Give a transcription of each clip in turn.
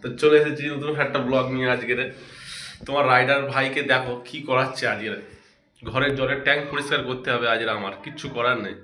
তো চলে এসেছি নতুন একটা ব্লগ নিয়ে আজকের তোমার রাইডার ভাইকে দেখো কি করাচ্ছে আজকের ঘরের জলের ট্যাঙ্ক পরিষ্কার করতে হবে আজকে আমার কিচ্ছু করার নেই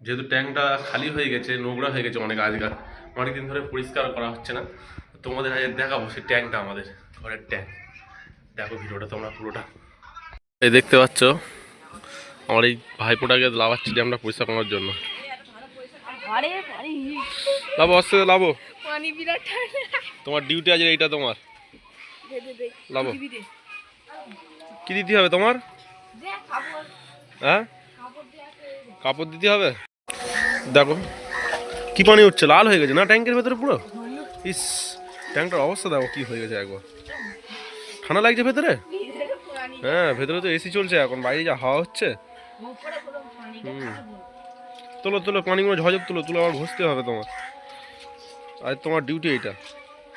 যেহেতু ট্যাঙ্কটা খালি হয়ে গেছে নোংরা হয়ে গেছে অনেক আজকাল অনেকদিন ধরে পরিষ্কার করা হচ্ছে না তোমাদের আজকে দেখাবো সেই ট্যাঙ্কটা আমাদের ঘরের ট্যাঙ্ক দেখো ভিডিওটা তোমরা পুরোটা এই দেখতে পাচ্ছ আমার এই ভাইপোটাকে লাভাচ্ছি ড্যামটা পরিষ্কার করার জন্য লাভো আসতে লাভো পানি বিরাট ঠান্ডা তোমার ডিউটি আজকে এইটা তোমার? লাভো কি দিতে হবে তোমার? হ্যাঁ? কাপড় দিতে হবে? দেখো কি পানি উঠছে? লাল হয়ে গেছে না ট্যাঙ্কের ভেতরে পুরো? ইস ট্যাঙ্কটার অবস্থা দেখো কি হয়ে গেছে একবার। ঠান্ডা লাগছে ভেতরে? হ্যাঁ ভেতরে তো এসি চলছে এখন বাইরে যা হাওয়া হচ্ছে। হুম। তোলো তোলো পানিগুলো ঝজক তোলো তুলো আবার ঘষতে হবে তোমার। আর তোমার ডিউটি এইটা।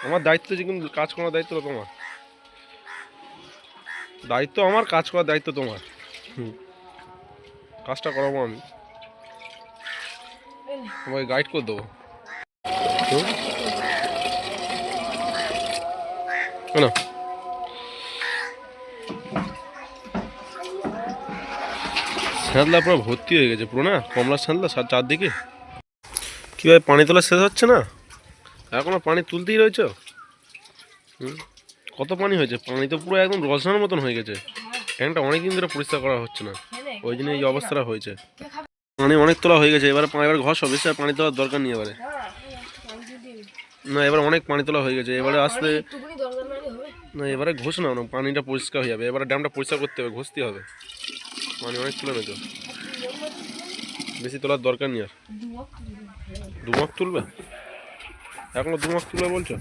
আমার দায়িত্ব যে কিন্তু কাজ করার দায়িত্ব তোমার। দায়িত্ব আমার, কাজ করার দায়িত্ব তোমার। হুম। কাজটা করাবো আমি। তোমাকে গাইড করে দেবো? কেন স্যাঁদলা পুরো ভর্তি হয়ে গেছে পুরো না? কমলা স্যাঁদলা চারদিকে? কী ভাই পানি তোলা শেষ হচ্ছে না? এখনও পানি তুলতেই রয়েছে? হুম? কত পানি হয়েছে? পানি তো পুরো একদম রসনার মতন হয়ে গেছে। ট্যাঙ্কটা অনেকদিন ধরে পরিষ্কার করা হচ্ছে না। ওই জন্য এই অবস্থাটা হয়েছে। পানি অনেক তোলা হয়ে গেছে। এবারে এবার ঘষ হবে বেশি আর পানি তোলার দরকার নেই এবারে। না এবার অনেক পানি তোলা হয়ে গেছে। এবারে দরকার মানে না এবারে ঘোষ না না, পানিটা পরিষ্কার হয়ে যাবে। এবারে ড্যামটা পরিষ্কার করতে হবে ঘষতে হবে। পানি অনেক তুলে নেই বেশি তোলার দরকার নেই আর। দুমাক তুলবে? এখনও দুমাক তুলবে বলছো?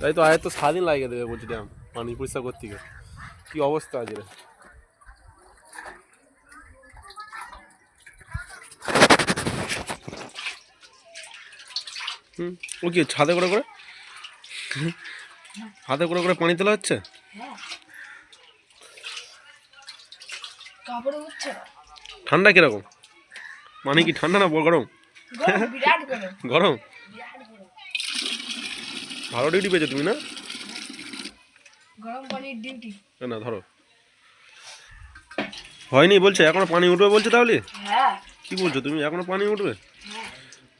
তাই তো আয় তো সারাদিন লাগিয়ে দেবে বলছি ড্যাম পানি পরিষ্কার করতে গিয়ে। কি অবস্থা আছে রে হুম ও কি ছাদে করে করে? হাতে করে করে পানি তোলা হচ্ছে? হ্যাঁ। ঠান্ডা কীরকম? মানে কি ঠান্ডা না বল- গরম? গরম ভালো ডিউটি পেয়েছ তুমি না? গরম পানির ডিউটি না ধরো। হয়নি বলছে এখনও পানি উঠবে বলছে তাহলে? হ্যাঁ। কি বলছো তুমি এখনও পানি উঠবে? হ্যাঁ।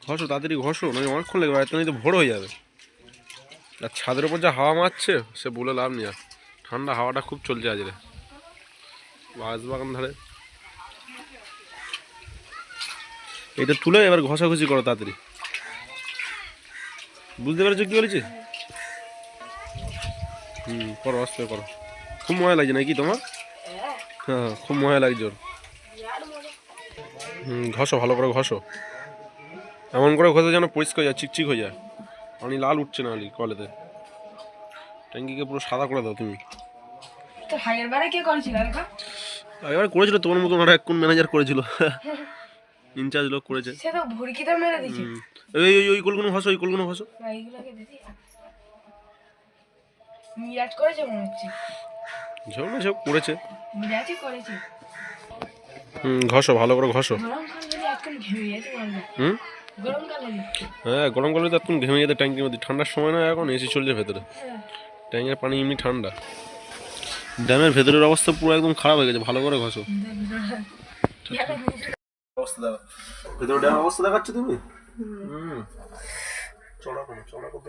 ঘষো তাড়াতাড়ি ঘষো নয় অনেকক্ষণ লাগবে এত তো ভোর হয়ে যাবে। আর ছাদের উপর যা হাওয়া মারছে সে বলে লাভ নেই আর। ঠান্ডা হাওয়াটা খুব চলছে আজকে বাগান বাগান ধারে। এটা তুলে এবার ঘষাঘষি করো তাড়াতাড়ি। বুঝতে পেরেছ কি বলেছি? হুম করো অস্ত করো। খুব মজা লাগছে নাকি তোমার? হ্যাঁ হ্যাঁ খুব মজা লাগছে ওর। হুম ঘষো ভালো করে ঘষো। এমন করে ঘষে যেন পরিষ্কার হয়ে যায় চিকচিক হয়ে যায়। পানি লাল উঠছে না আলি কলেতে। ট্যাঙ্কিকে পুরো সাদা করে দাও তুমি। তো হাইয়ের বারে কে করেছিল করেছিল তোমার মতন আর এক কোন ম্যানেজার করেছিল। ইনচার্জ লোক করেছে। সে তো ভুড়কিতে মেরে দিছে। এই ওই ওই কোলগুলো ঘষো ওই কোলগুলো ঘষো এইগুলোকে দিদি মিরাট করেছে মনে হচ্ছে। সব না সব করেছে। মিরাটই করেছে। হুম ঘষো ভালো করে ঘষো। হুম? হ্যাঁ গরমকালে তো এখন ঘেমে যেতে ট্যাঙ্কির মধ্যে। ঠান্ডার সময় না এখন এসি চলছে ভেতরে। হ্যাঁ। ট্যাঙ্কের পানি এমনি ঠান্ডা। ড্যামের ভেতরের অবস্থা পুরো একদম খারাপ হয়ে গেছে। ভালো করে ঘষো। অবস্থা দেখো ভেতরে ড্যামের অবস্থা দেখাচ্ছে তুমি? হুম। চড়া করো চড়া করো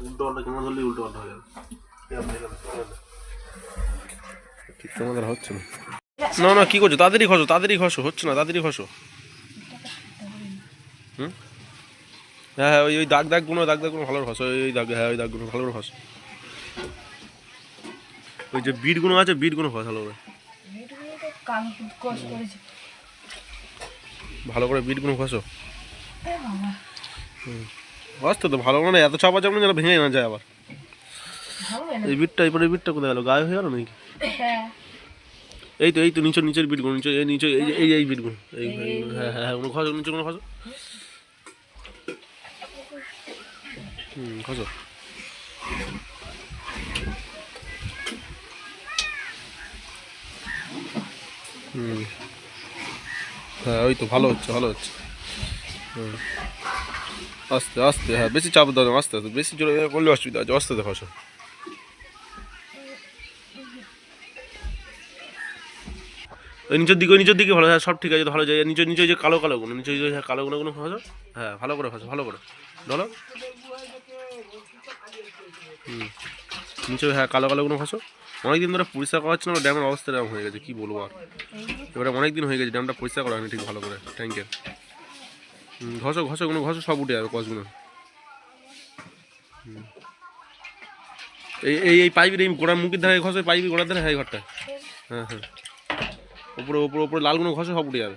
উল্টো পাল্টা কেমন ধরলে উল্টো পাল্টা হয়ে যাবে। ঠিক তোমাদের হচ্ছে না। না না কি করছ? তাড়াতাড়ি ঘষো তাড়াতাড়ি ঘষো হচ্ছে না তাড়াতাড়ি ঘষো হুম? হ্যাঁ হ্যাঁ ওই ওই দাগ দাগগুলো দাগ দাগগুলো ভালো ঘষো ওই ওই দাগ হ্যাঁ ওই দাগগুলো ভালো করে ঘষো ওই যে বিটগুলো আছে বিটগুলো ঘষ ভালো করে এটুকুনি তো কাম কষ্ট করেছে ভালো করে বিটগুলো ঘষো। ঘষতে তো ভালো করে না এত চাপা চাপ না যেন ভেঙে না যায় আবার। হয় এই বিটটা এরপরে বিটটা কোথায় গেল? গায়ে হয়ে গেল নাকি? হ্যাঁ। এই তো এই তো নিচের নিচের বিটগুলো নিচে এই নিচে এই এই এই বিটগুলো এই হ্যাঁ হ্যাঁ হ্যাঁ ওগুলো ঘষো নিচে কোনো ঘষো। হুম ঘষো। হুম। হ্যাঁ ওই তো ভালো হচ্ছে ভালো হচ্ছে। হুম। আস্তে আস্তে হ্যাঁ বেশি চাপ দাও আস্তে আস্তে, বেশি জোরে করলে অসুবিধা আছে, আস্তে দেখো, আসো। ওই নিচের দিকে, ওই নিচের দিকে ভালো হ্যাঁ সব ঠিক আছে, ভালো যায়। নিচে নিচে যে কালো কালো গুলো নিচে যে কালো গুলো গুলো ফাঁসো হ্যাঁ ভালো করে ফাঁসো ভালো করে। ধরো হুম। নিচে হ্যাঁ কালো কালো গুলো ফাঁসো অনেকদিন ধরে পরিষ্কার করা হচ্ছে না ড্যামের অবস্থা এরকম হয়ে গেছে, কী বলব আর? এবারে অনেক দিন হয়ে গেছে ড্যামটা পরিষ্কার করা হয়নি ঠিক ভালো করে ট্যাঙ্কের ঘষো ঘষো, কোনো ঘষো, সব উঠে যাবে কসগুলো হুম। এই এই এই পাইপের, এই গোড়ার মুখের ধারে ঘষো পাইপের গোড়ার ধারে হ্যাঁ ঘরটা। হ্যাঁ হ্যাঁ। উপরে উপরে উপরে লালগুলো ঘষে, সব উঠে যাবে।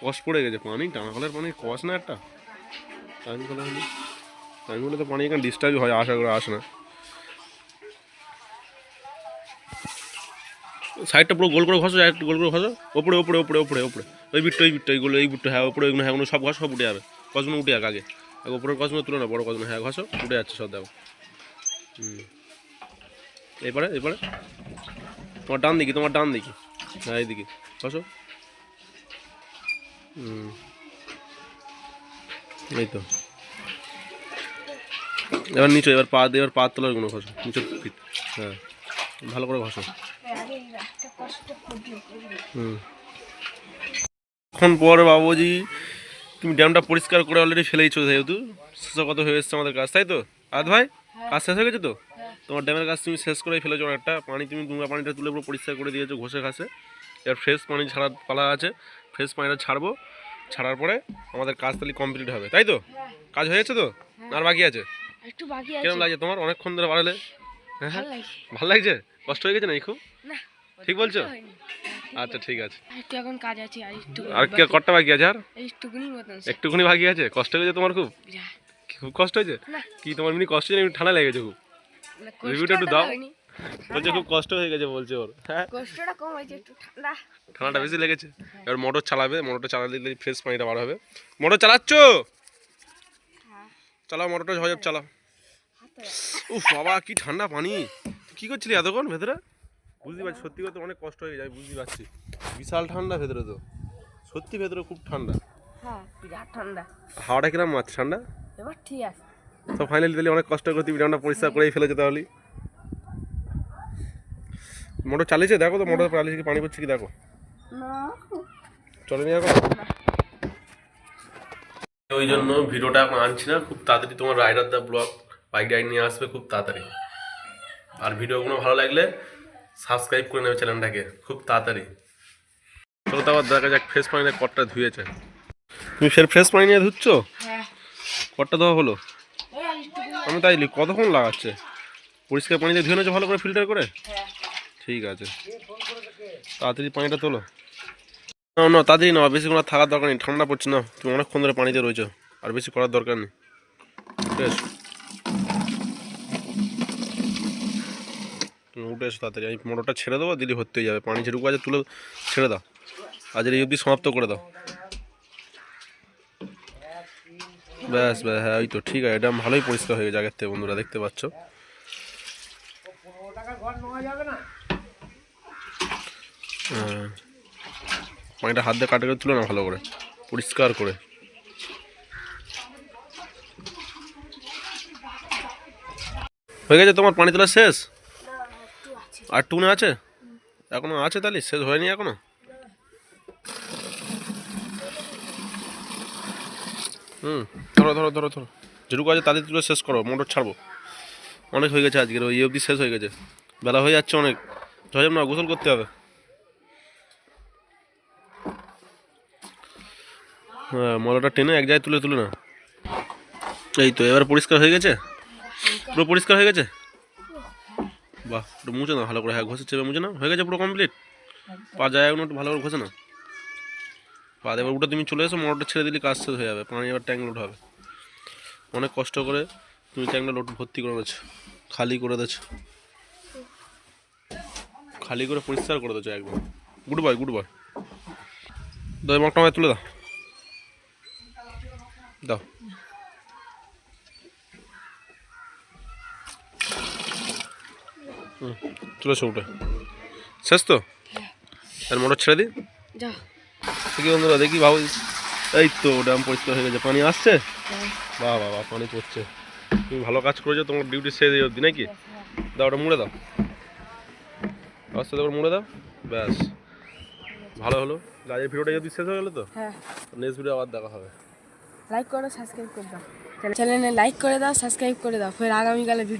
কষ পড়ে গেছে পানি, টানা কলের পানি, কষ না একটা? টাইম কলে হলে টাইম তো পানি এখানে ডিস্টার্বই হয়, আশা করে আসে না। সাইডটা পুরো গোল করে ঘষো গোল করে ঘষো ওপরে ওপরে ওপরে ওপরে ওপরে। ওই বিটটা ওই বিটটা, এইগুলো, এই বিটটা হ্যাঁ ওপরে ওইগুলো হ্যাঁ সব ঘষ সব উঠে যাবে। কসগুলো উঠে যাক আগে। আগে ওপরের কসগুলো তুলে না বড় কসগুলো হ্যাঁ ঘষো উঠে যাচ্ছে সব, দেখো। হুম। এবারে এবারে তোমার ডান দিকে, তোমার ডান দিকে। হ্যাঁ এইদিকে। ঘষো হুম। এই তো। এবার নিচে, এবার পা দিয়ে এবার পা তোলারগুলো ঘষো নিচে হ্যাঁ ভালো করে ঘষো এখন পর বাবুজি তুমি ড্যামটা পরিষ্কার করে অলরেডি ফেলেইছো যেহেতু কত হয়ে এসছে আমাদের কাজ তাই তো? আদ ভাই কাজ শেষ হয়ে গেছে তো? তোমার ড্যামের কাজ তুমি শেষ করেই ফেলেছো অনেকটা পানি তুমি দুঙ্গা পানিটা তুলে পুরো পরিষ্কার করে দিয়েছ ঘষে ঘাসে। এবার ফ্রেশ পানি ছাড়া পালা আছে ফ্রেশ পানিটা ছাড়বো ছাড়ার পরে আমাদের কাজ তাহলে কমপ্লিট হবে তাই তো? কাজ হয়ে গেছে তো? আর বাকি আছে? একটু বাকি আছে। কেমন লাগছে তোমার? অনেকক্ষণ ধরে বাড়ালে? হ্যাঁ হ্যাঁ ভালো লাগছে। ভালো লাগছে? কষ্ট হয়ে গেছে না খুব? না ঠিক বলছো? আচ্ছা ঠিক আছে। আর একটু এখন কাজ আছে আর একটু আর কি কটা বাকি আছে আর? একটুকুনি মতন একটুখানি বাকি আছে? কষ্ট হয়েছে তোমার খুব? খুব কষ্ট হয়েছে? কি তোমার এমনি কষ্ট হয়েছে? ঠান্ডা লেগেছে খুব। রিভিউটা একটু দাও। বলছে খুব কষ্ট হয়ে গেছে বলছে ওর। হ্যাঁ? কষ্টটা কম হয়েছে একটু ঠান্ডা। ঠান্ডাটা বেশি লেগেছে। এবার মোটর চালাবে মোটরটা চালালে ফ্রেশ পানিটা বার হবে। মোটর চালাচ্ছ? চালাও মোটরটা ঝড় চালাও। উফ বাবা কি ঠান্ডা পানি। কি করছিলি এতক্ষণ ভেতরে? বুঝতে পারছি সত্যি কথা অনেক কষ্ট হয়ে যায় বুঝতে পারছি। বিশাল ঠান্ডা ভেতরে তো সত্যি ভেতরে খুব ঠান্ডা। হ্যাঁ বিরাট ঠান্ডা। হাওয়াটা কিরম মাছ ঠান্ডা? এবার ঠিক আছে। তো ফাইনালি তাহলে অনেক কষ্ট করে তুমি ড্যামটা পরিষ্কার করেই ফেলেছে তাহলে। মোটর চালিয়েছে? দেখো তো মোটর চালিয়েছে কি পানি পড়ছে কি দেখো। না। চলেনি এখন? ওই জন্য ভিডিওটা এখন আনছি না খুব তাড়াতাড়ি তোমার rider the blog bike ride নিয়ে আসবে খুব তাড়াতাড়ি। আর ভিডিওগুলো ভালো লাগলে সাবস্ক্রাইব করে নেবে চ্যানেলটাকে খুব তাড়াতাড়ি। চলো তো আবার দেখা যাক ফ্রেশ পানিতে কটটা ধুয়েছে। তুমি ফের ফ্রেশ পানি নিয়ে ধুচ্ছ? হ্যাঁ। কটটা দেওয়া হলো? আমি তাই কতক্ষণ লাগাচ্ছে? পরিষ্কার পানিতে ধুয়ে নেছো ভালো করে ফিল্টার করে? হ্যাঁ। ঠিক আছে। তাড়াতাড়ি পানিটা তোলো। না না তাড়াতাড়ি না বেশিক্ষণ থাকার দরকার নেই ঠান্ডা পড়ছে না। তুমি অনেকক্ষণ ধরে পানিতে রয়েছো আর বেশি করার দরকার নেই। ঠিক আছে উঠে এসো তাড়াতাড়ি। আমি মোটরটা ছেড়ে দেবো, দিদি হয়ে যাবে। পানি যেটুকু আছে তুলে ছেড়ে দাও। আজের এই অবধি সমাপ্ত করে দাও। ব্যাস ব্যাস হ্যাঁ ওই তো ঠিক আছে, এটা ভালোই পরিষ্কার হয়ে গেছে আগের থেকে বন্ধুরা, দেখতে পাচ্ছ। হ্যাঁ পানিটা হাত দিয়ে কাটে করে তুলে না ভালো করে, পরিষ্কার করে। হয়ে গেছে তোমার পানি তোলা শেষ? আর টুনে আছে? এখনও আছে তাহলে? শেষ হয়নি এখনও? হুম, ধরো ধরো ধরো ধরো। যেটুকু আছে তাদের তুলে শেষ করো, মোটর ছাড়বো। অনেক হয়ে গেছে আজকের ওই অবধি শেষ হয়ে গেছে। বেলা হয়ে যাচ্ছে অনেক। ঝজাম না, গোসল করতে হবে? হ্যাঁ মলাটা টেনে এক জায়গায় তুলে তুলে না। এই তো, এবার পরিষ্কার হয়ে গেছে? পুরো পরিষ্কার হয়ে গেছে? বাহ একটু মুছে না ভালো করে হ্যাঁ ঘষে চেপে মুছে না হয়ে গেছে পুরো কমপ্লিট পা যায় একটু ভালো করে ঘষে না পা এবার উঠে তুমি চলে এসো মোটরটা ছেড়ে দিলে কাজ শেষ হয়ে যাবে পানি এবার ট্যাঙ্ক লোড হবে। অনেক কষ্ট করে তুমি ট্যাঙ্কটা লোড ভর্তি করে দিচ্ছ খালি করে দিচ্ছ খালি করে পরিষ্কার করে দিচ্ছ একদম। গুড বয় গুড বয় দই মগটা তুলে দাও। দাও। তুলেছো উঠে। শেষ তো? আর মোটর ছেড়ে যা। দেখি বন্ধুরা দেখি ভাবো। এই তো ড্যাম পরিষ্কার হয়ে গেছে। পানি আসছে? হ্যাঁ। বাহ বাহ পানি পড়ছে। তুমি ভালো কাজ করেছ তোমার ডিউটি শেষ এই অবধি নাকি? দাও ওটা মুড়ে দাও। আস্তে করে মুড়ে দাও। ব্যাস। ভালো হলো। আজকের ভিডিওটা যদি শেষ হয়ে গেলো তো? হ্যাঁ। নেক্সট ভিডিও আবার দেখা হবে। লাইক করো সাবস্ক্রাইব করে দাও। চ্যানেলে লাইক করে দাও সাবস্ক্রাইব করে দাও। ফের আগামীকালে ভিডিও